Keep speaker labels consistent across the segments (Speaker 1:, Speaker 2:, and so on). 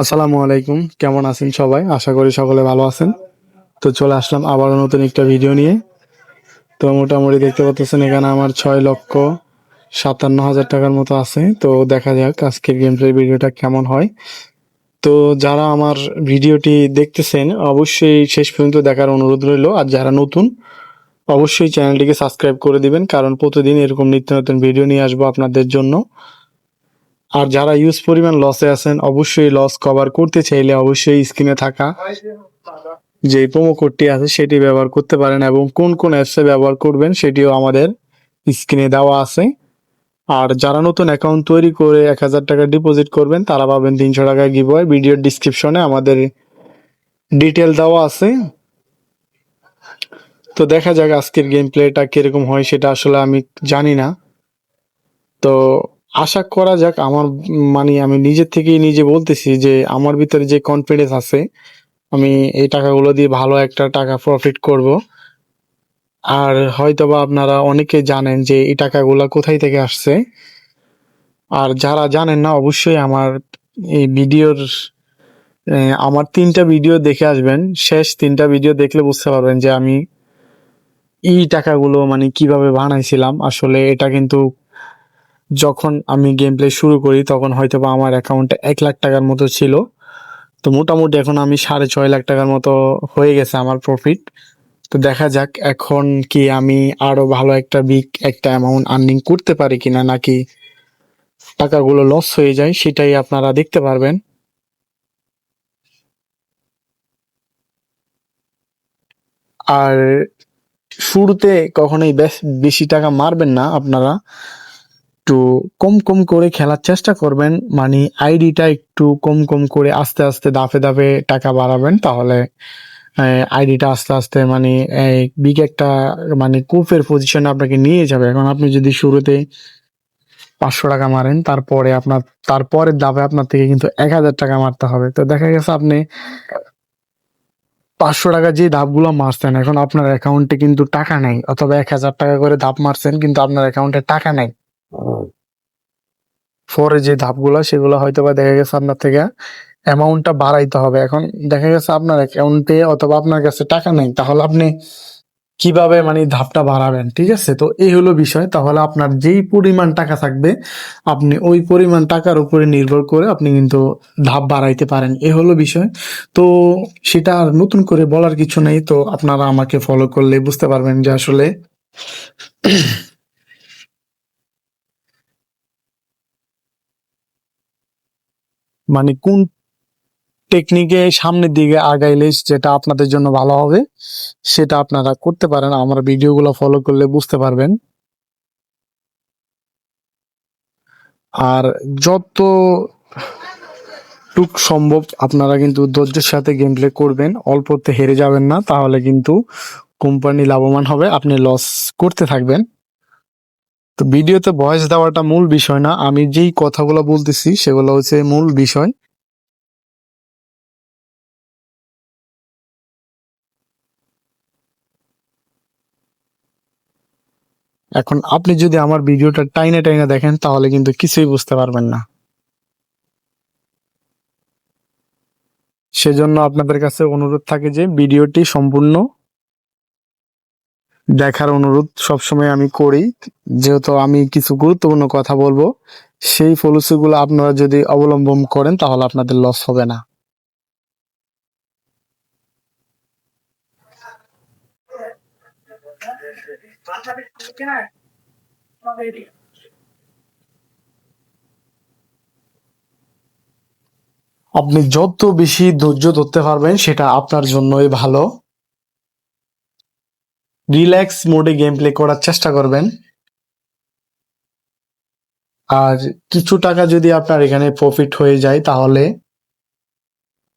Speaker 1: আসসালামু আলাইকুম। কেমন আছেন সবাই? আশা করি সকলে ভালো আছেন। তো চলে আসলাম আবারও নতুন একটা ভিডিও নিয়ে। তো মোটামুটি দেখতে পাচ্ছেন, এখানে আমার ছয় লক্ষ সাতান্ন হাজার টাকার মতো আছে। তো দেখা যাক আজকের গেম প্লে ভিডিওটা কেমন হয়। তো যারা আমার ভিডিওটি দেখতেছেন, অবশ্যই শেষ পর্যন্ত দেখার অনুরোধ রইল। আর যারা নতুন, অবশ্যই চ্যানেলটিকে সাবস্ক্রাইব করে দিবেন, কারণ প্রতিদিন এরকম নিত্য নতুন ভিডিও নিয়ে আসব আপনাদের জন্য। আর যারা ইউজ পরিমাণ লসে আছেন, অবশ্যই লস কভার করতে চাইলে অবশ্যই স্ক্রিনে থাকা যে প্রোমো কোডটি আছে, সেটি ব্যবহার করতে পারেন এবং কোন কোন অ্যাপসে ব্যবহার করবেন, সেটিও আমাদের স্ক্রিনে দেওয়া আছে। আর যারা নতুন অ্যাকাউন্ট তৈরি করে এক হাজার টাকা ডিপোজিট করবেন, তারা পাবেন তিনশো টাকা গিভওয়ে ভিডিওর ডিসক্রিপশনে আমাদের ডিটেল দেওয়া আছে। তো দেখা যাক আজকের গেম প্লেটা কীরকম হয়, সেটা আসলে আমি জানি না। তো আশা করা যাক আমার মানে আমি নিজের থেকেই নিজে বলতেছি যে আমার ভিতরে যে কনফিডেন্স আছে, আমি এই টাকাগুলো দিয়ে ভালো একটা টাকা প্রফিট করব। আর হয়তোবা আপনারা অনেকে জানেন যে এই টাকাগুলো কোথায় থেকে আসছে। আর যারা জানেন না, অবশ্যই আমার এই ভিডিওর আমার তিনটা ভিডিও দেখে আসবেন। শেষ তিনটা ভিডিও দেখলে বুঝতে পারবেন যে আমি এই টাকাগুলো মানে কীভাবে বানাইছিলাম। আসলে এটা কিন্তু যখন আমি গেম প্লে শুরু করি, তখন হয়তো বা আমার অ্যাকাউন্টে এক লাখ টাকার মতো ছিল। তো মোটামুটি এখন আমি সাড়ে ছয় লাখ টাকার মতো হয়ে গেছে আমার প্রফিট তো দেখা যাক এখন কি আমি আরও ভালো একটা বিগ একটা অ্যামাউন্ট আর্নিং করতে পারি কিনা, নাকি টাকাগুলো লস হয়ে যায়, সেটাই আপনারা দেখতে পারবেন। আর শুরুতে কখনোই বেশি টাকা মারবেন না আপনারা। একটু কম কম করে খেলার চেষ্টা করবেন মানে আইডিটা একটু কম কম করে আস্তে আস্তে দাফে দাফে টাকা বাড়াবেন, তাহলে আইডিটা আস্তে আস্তে মানে বিগ একটা মানে কুপের পজিশনে আপনাকে নিয়ে যাবে। এখন আপনি যদি শুরুতে পাঁচশো টাকা মারেন, তারপরে আপনার, তারপরের দাবে আপনার থেকে কিন্তু এক হাজার টাকা মারতে হবে। তো দেখা গেছে আপনি পাঁচশো টাকা যে ধাপগুলো মারছেন, এখন আপনার অ্যাকাউন্টে কিন্তু টাকা নেই, অথবা এক হাজার টাকা করে ধাপ মারছেন, কিন্তু আপনার অ্যাকাউন্টে টাকা নেই। পরে যে ধাপগুলো, সেগুলো হয়তো বা দেখা গেছে আপনার থেকে অ্যামাউন্টটা বাড়াইতে হবে। এখন দেখা গেছে আপনার অ্যাকাউন্টে অথবা আপনার কাছে টাকা নেই, তাহলে আপনি কীভাবে মানে ধাপটা বাড়াবেন, ঠিক আছে? তো এই হলো বিষয়। তাহলে আপনার যেই পরিমাণ টাকা থাকবে, আপনি ওই পরিমাণ টাকার উপরে নির্ভর করে আপনি কিন্তু ধাপ বাড়াইতে পারেন। এ হলো বিষয়। তো সেটা আর নতুন করে বলার কিছু নেই। তো আপনারা আমাকে ফলো করলে বুঝতে পারবেন যে আসলে মানে কোন টেকনিকে সামনের দিকে আগাইলে যেটা আপনাদের জন্য ভালো হবে, সেটা আপনারা করতে পারেন। আমার ভিডিওগুলো ফলো করলে বুঝতে পারবেন। আর যত টুক সম্ভব আপনারা কিন্তু ধৈর্যের সাথে গেম প্লে করবেন, অল্পতে হেরে যাবেন না, তাহলে কিন্তু কোম্পানি লাভবান হবে, আপনি লস করতে থাকবেন। তো ভিডিওতে ভয়েস দেওয়াটা মূল বিষয় না, আমি যেই কথাগুলো বলতেছি সেগুলো হচ্ছে মূল বিষয়। এখন আপনি যদি আমার ভিডিওটা টাইনে টাইনে দেখেন, তাহলে কিন্তু কিছুই বুঝতে পারবেন না। সেজন্য আপনাদের কাছে অনুরোধ থাকে যে ভিডিওটি সম্পূর্ণ দেখার অনুরোধ সবসময় আমি করি। যেহেতু আমি কিছু গুরুত্বপূর্ণ কথা বলব, সেই পলিসিগুলো আপনারা যদি অবলম্বন করেন, তাহলে আপনাদের লস হবে না। আপনি যত বেশি ধৈর্য ধরতে পারবেন, সেটা আপনার জন্যই ভালো। রিল্যাক্স মোডে গেম প্লে করার চেষ্টা করবেন। আর কিছু টাকা যদি আপনার এখানে প্রফিট হয়ে যায়, তাহলে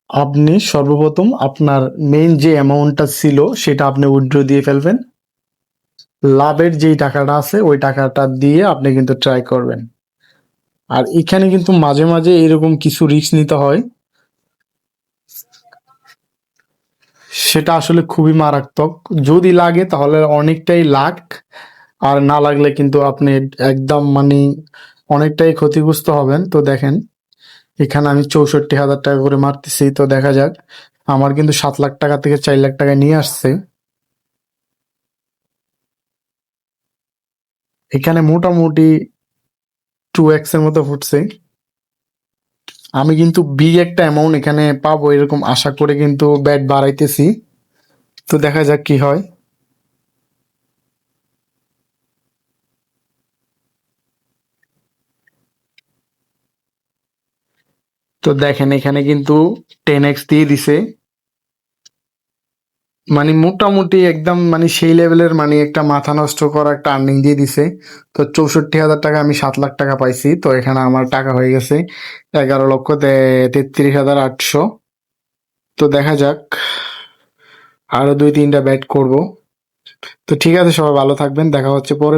Speaker 1: আপনি সর্বপ্রথম আপনার মেইন যে অ্যামাউন্টটা ছিল, সেটা আপনি উইড্রো দিয়ে ফেলবেন। লাভের যেই টাকাটা আছে, ওই টাকাটা দিয়ে আপনি কিন্তু ট্রাই করবেন। আর এখানে কিন্তু মাঝে মাঝে এরকম কিছু রিস্ক নিতে হয়। সেটা আসলে খুবই মারাত্মক। যদি লাগে তাহলে অনেকটাই লাখ, আর না লাগলে কিন্তু আপনি একদম মানে অনেকটাই ক্ষতিগ্রস্ত হবেন। তো দেখেন, এখানে আমি চৌষট্টি হাজার টাকা করে মারতেছি, তো দেখা যাক। আমার কিন্তু সাত লাখ টাকা থেকে চার লাখ টাকা নিয়ে আসছে। এখানে মোটামুটি টু এক্সের মতো ফুটছে। আমি কিন্তু বিগ একটা অ্যামাউন্ট এখানে পাবো, এরকম আশা করে কিন্তু ব্যাট বাড়াইতেছি। তো দেখা যাক কি হয়। তো দেখেন, এখানে কিন্তু টেন এক্স দিয়ে দিছে। মানে মোটামুটি একদম মানে সেই লেভেলের মানে একটা মাথা নষ্ট করা একটা আর্নিং দিয়ে দিছে। তো চৌষট্টি হাজার টাকা আমি সাত লাখ টাকা পাইছি। তো এখানে আমার টাকা হয়ে গেছে এগারো লক্ষ তেত্রিশ হাজার আটশো। তো দেখা যাক। আরও দুই তিনটা ব্যাট করব। তো ঠিক আছে সবাই ভালো থাকবেন। দেখা হচ্ছে পরে